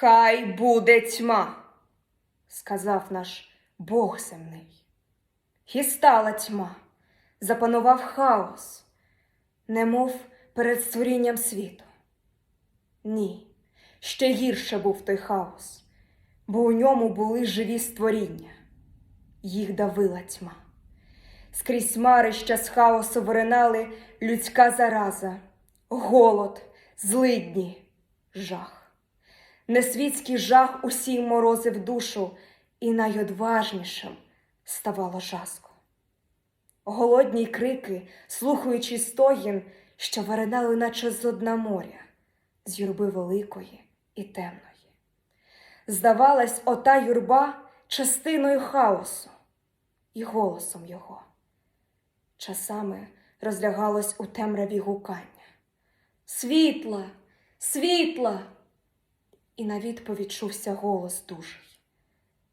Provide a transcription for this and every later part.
Хай буде тьма, сказав наш Бог земний. І стала тьма, запанував хаос, немов перед створінням світу. Ні, ще гірше був той хаос, бо у ньому були живі створіння, їх давила тьма. Скрізь марища з хаосу виринали людська зараза, голод, злидні, жах. Несвітський жах усім морозив душу, і найодважнішим ставало жаско. Голодні крики, слухаючи стогін, що виринали, наче з одна моря, з юрби великої і темної. Здавалась, ота юрба частиною хаосу і голосом його. Часами розлягалось у темряві гукання. Світла, світла! І на відповідь чувся голос дужий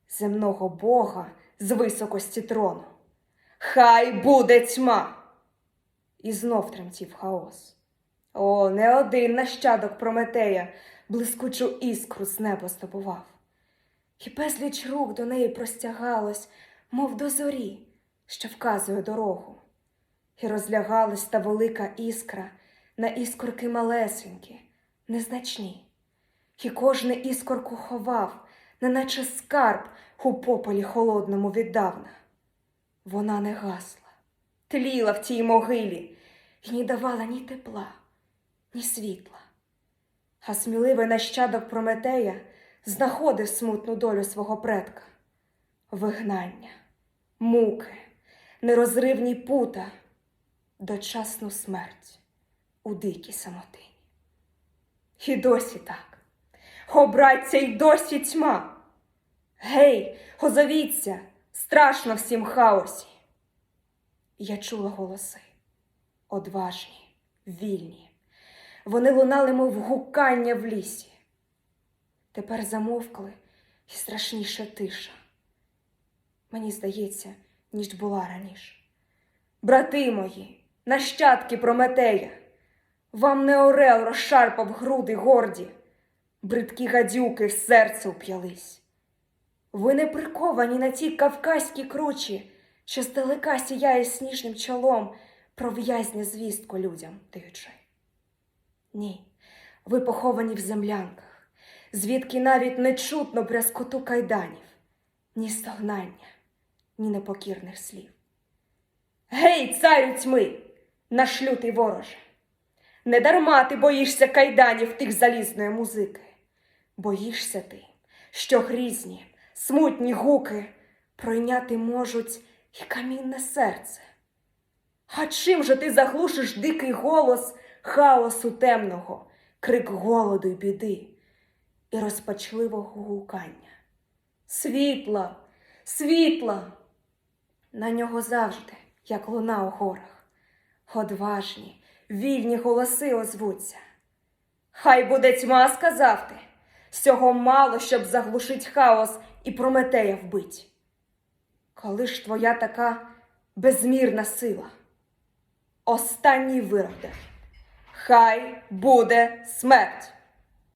земного Бога з високості трону. Хай буде тьма! І знов тремтів хаос. О, не один нащадок Прометея блискучу іскру з неба здобував. І безліч рук до неї простягалось, мов до зорі, що вказує дорогу. І розлягалась та велика іскра на іскорки малесенькі, незначні. І кожне іскорку ховав, неначе скарб у пополі холодному віддавна. Вона не гасла, тліла в тій могилі і не давала ні тепла, ні світла. А сміливий нащадок Прометея знаходив смутну долю свого предка, вигнання, муки, нерозривні пута, дочасну смерть у дикій самотині. І досі так. О, браття, й досі тьма. Гей, озовіться, страшно всім хаосі. Я чула голоси, одважні, вільні. Вони лунали, мов гукання в лісі. Тепер замовкли і страшніша тиша. Мені здається, ніж була раніше. Брати мої, нащадки Прометея, вам не орел розшарпав груди горді, бридкі гадюки в серце уп'ялись. Ви не приковані на тій кавказькій кручі, що здалека сіяє сніжним чолом про в'язня звістку людям даючи. Ні, ви поховані в землянках, звідки навіть не чутно брязкоту кайданів, ні стогнання, ні непокірних слів. Гей, царю тьми, наш лютий вороже! Не дарма ти боїшся кайданів тих залізної музики. Боїшся ти, що грізні, смутні гуки пройняти можуть і камінне серце. А чим же ти заглушиш дикий голос хаосу темного, крик голоду й біди і розпачливого гукання? Світла, світла! На нього завжди, як луна у горах, одважні, вільні голоси озвуться. Хай буде тьма, сказав ти, всього мало, щоб заглушить хаос і Прометея вбить. Коли ж твоя така безмірна сила? Останній вироде, Хай буде смерть.